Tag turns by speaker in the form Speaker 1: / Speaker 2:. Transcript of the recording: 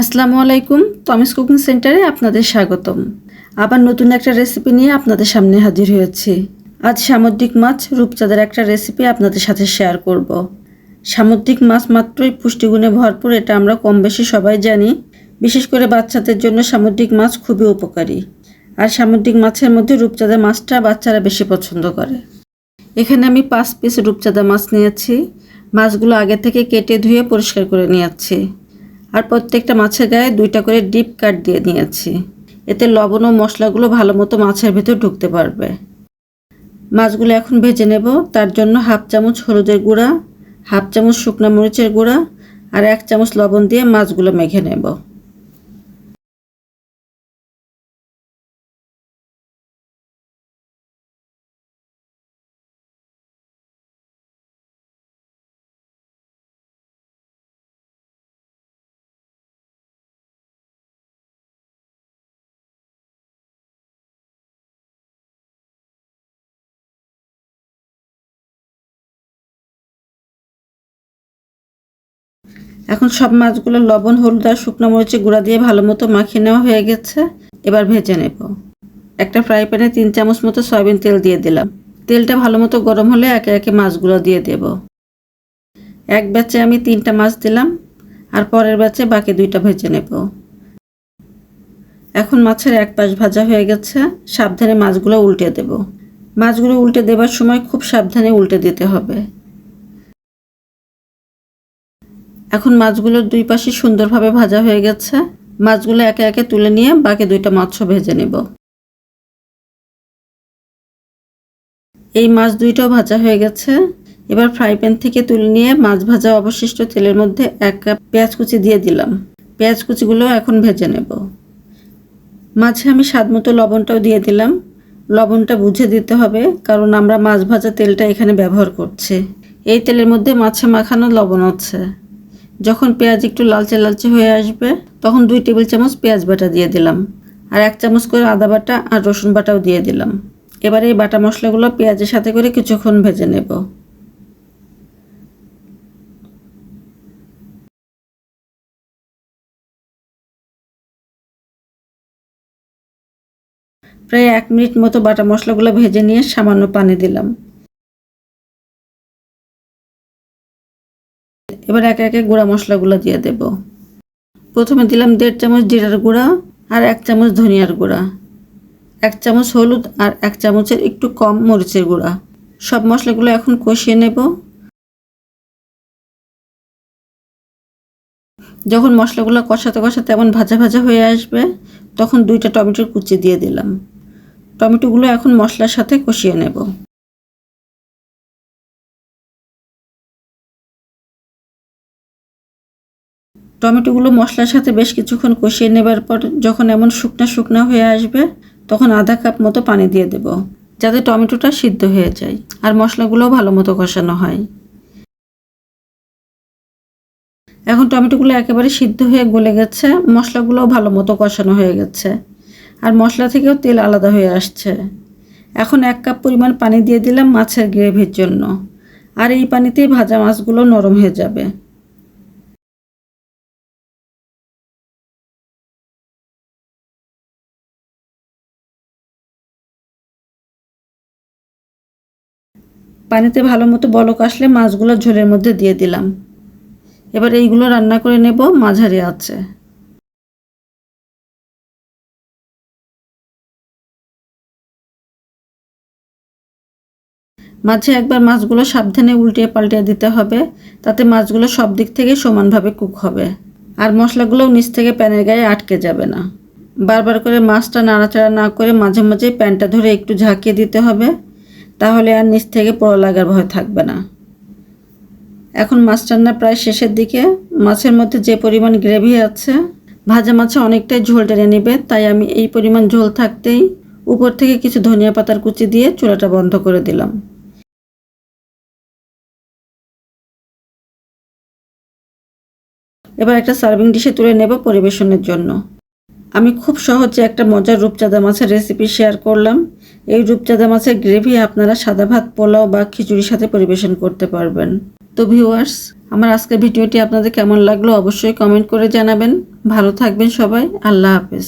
Speaker 1: আসসালামু আলাইকুম তমিস কুকিং সেন্টারে আপনাদের স্বাগতম। আবার নতুন একটা রেসিপি নিয়ে আপনাদের সামনে হাজির হয়েছি। আজ সামুদ্রিক মাছ, রূপচাঁদের একটা রেসিপি আপনাদের সাথে শেয়ার করব। সামুদ্রিক মাছ মাত্রই পুষ্টিগুণে ভরপুর, এটা আমরা কম বেশি সবাই জানি। বিশেষ করে বাচ্চাদের জন্য সামুদ্রিক মাছ খুবই উপকারী। আর সামুদ্রিক মাছের মধ্যে রূপচাঁদা মাছটা বাচ্চারা বেশি পছন্দ করে। এখানে আমি পাঁচ পিস রূপচাঁদা মাছ নিয়েছি। মাছগুলো আগে থেকে কেটে ধুয়ে পরিষ্কার করে নিয়েছি। আর প্রত্যেকটা মাছের গায়ে দুইটা করে ডিপ কাট দিয়ে নিয়েছি। এতে লবণ ও মশলাগুলো ভালো মতো মাছের ভেতর ঢুকতে পারবে। মাছগুলো এখন ভেজে নেব। তার জন্য হাফ চামচ হলুদের গুঁড়া, হাফ চামচ শুকনো মরিচের গুঁড়া আর এক চামচ লবণ দিয়ে মাছগুলো মেখে নেব। এখন সব মাছগুলো লবণ, হলুদ আর শুকনো মরিচের গুঁড়া দিয়ে ভালো মতো মাখিয়ে নেওয়া হয়ে গেছে। এবার ভেজে নেব। একটা ফ্রাই প্যানে তিন চামচ মতো সয়াবিন তেল দিয়ে দিলাম। তেলটা ভালো মতো গরম হলে একে একে মাছগুলো দিয়ে দেব। এক ব্যাচে আমি তিনটা মাছ দিলাম আর পরের ব্যাচে বাকি দুইটা ভেজে নেব। এখন মাছের এক পাশ ভাজা হয়ে গেছে। সাবধানে মাছগুলো উল্টে দেব। মাছগুলো উল্টে দেবার সময় খুব সাবধানে উল্টে দিতে হবে। এখন মাছগুলোর দুই পাশে সুন্দরভাবে ভাজা হয়ে গেছে। মাছগুলো একে একে তুলে নিয়ে বাকি দুইটা মাছও ভেজে নেব। এই মাছ দুইটাও ভাজা হয়ে গেছে। এবার ফ্রাই প্যান থেকে তুলে নিয়ে মাছ ভাজা অবশিষ্ট তেলের মধ্যে এক কাপ পেঁয়াজ কুচি দিয়ে দিলাম। পেঁয়াজ কুচিগুলো এখন ভেজে নেব। মাঝে আমি স্বাদ মতো লবণটাও দিয়ে দিলাম। লবণটা বুঝে দিতে হবে, কারণ আমরা মাছ ভাজা তেলটা এখানে ব্যবহার করছি। এই তেলের মধ্যে মাছে মাখানো লবণ আছে। যখন পেঁয়াজ একটু লালচে লালচে হয়ে আসবে, তখন দুই টেবিল চামচ পেঁয়াজ বাটা দিয়ে দিলাম আর এক চামচ করে আদা বাটা আর রসুন বাটাও দিয়ে দিলাম। এবার এই বাটা মশলাগুলো পেঁয়াজের সাথে করে কিছুক্ষণ ভেজে নেব। প্রায় এক মিনিট মতো বাটা মশলাগুলো ভেজে নিয়ে সামান্য পানি দিলাম। এবার একে একে গুঁড়া মশলাগুলো দিয়ে দেব। প্রথমে দিলাম দেড় চামচ জিরার গুঁড়া আর এক চামচ ধনিয়ার গুঁড়া। এক চামচ হলুদ আর এক চামচের একটু কম মরিচের গুঁড়া। সব মশলাগুলো এখন কষিয়ে নেব। যখন মশলাগুলো কষাতে কষাতে এমন ভাজা ভাজা হয়ে আসবে, তখন দুইটা টমেটোর কুচি দিয়ে দিলাম। টমেটোগুলো এখন মশলার সাথে কষিয়ে নেব। টমেটোগুলো মশলার সাথে বেশ কিছুক্ষণ কষিয়ে নেবার পর যখন এমন শুকনা শুকনা হয়ে আসবে, তখন আধা কাপ মতো পানি দিয়ে দেব, যাতে টমেটোটা সিদ্ধ হয়ে যায় আর মশলাগুলোও ভালো মতো কষানো হয়। এখন টমেটোগুলো একেবারে সিদ্ধ হয়ে গলে গেছে, মশলাগুলোও ভালো মতো কষানো হয়ে গেছে, আর মশলা থেকেও তেল আলাদা হয়ে আসছে। এখন এক কাপ পরিমাণ পানি দিয়ে দিলাম মাছের গ্রেভির জন্য, আর এই পানিতেই ভাজা মাছগুলো নরম হয়ে যাবে। পানিতে ভালো মতো বলক আসলে মাছগুলো ঝোলের মধ্যে দিয়ে দিলাম। এবার এইগুলো রান্না করে নেব, মাঝারি আছে। মাঝে একবার মাছগুলো সাবধানে উল্টিয়ে পাল্টিয়ে দিতে হবে, তাতে মাছগুলো সব দিক থেকে সমানভাবে কুক হবে। আর মশলাগুলোও নিচ থেকে প্যানের গায়ে আটকে যাবে না। বারবার করে মাছটা নাড়াচাড়া না করে মাঝে মাঝে প্যানটা ধরে একটু ঝাঁকিয়ে দিতে হবে। তাহলে আর নিচ থেকে পোড়া লাগার ভয় থাকবে না। এখন মাছ রান্না প্রায় শেষের দিকে। মাছের মধ্যে যে পরিমাণ গ্রেভি আছে, ভাজা মাছে অনেকটাই ঝোল টেনে নেবে, তাই আমি এই পরিমাণ ঝোল থাকতেই উপর থেকে কিছু ধনিয়া পাতার কুচি দিয়ে চুলাটা বন্ধ করে দিলাম। এবার একটা সার্ভিং ডিশে তুলে নেব পরিবেশনের জন্য। আমি খুব সহজে একটা মজার রূপচাঁদা মাছের রেসিপি শেয়ার করলাম। এই রূপচাঁদা মাছের গ্রেভি আপনারা সাদা ভাত, পোলাও বা খিচুড়ির সাথে পরিবেশন করতে পারবেন। তো ভিউয়ার্স আমার আজকের ভিডিওটি আপনাদের কেমন লাগল অবশ্যই কমেন্ট করে জানাবেন। ভালো থাকবেন সবাই, আল্লাহ হাফেজ।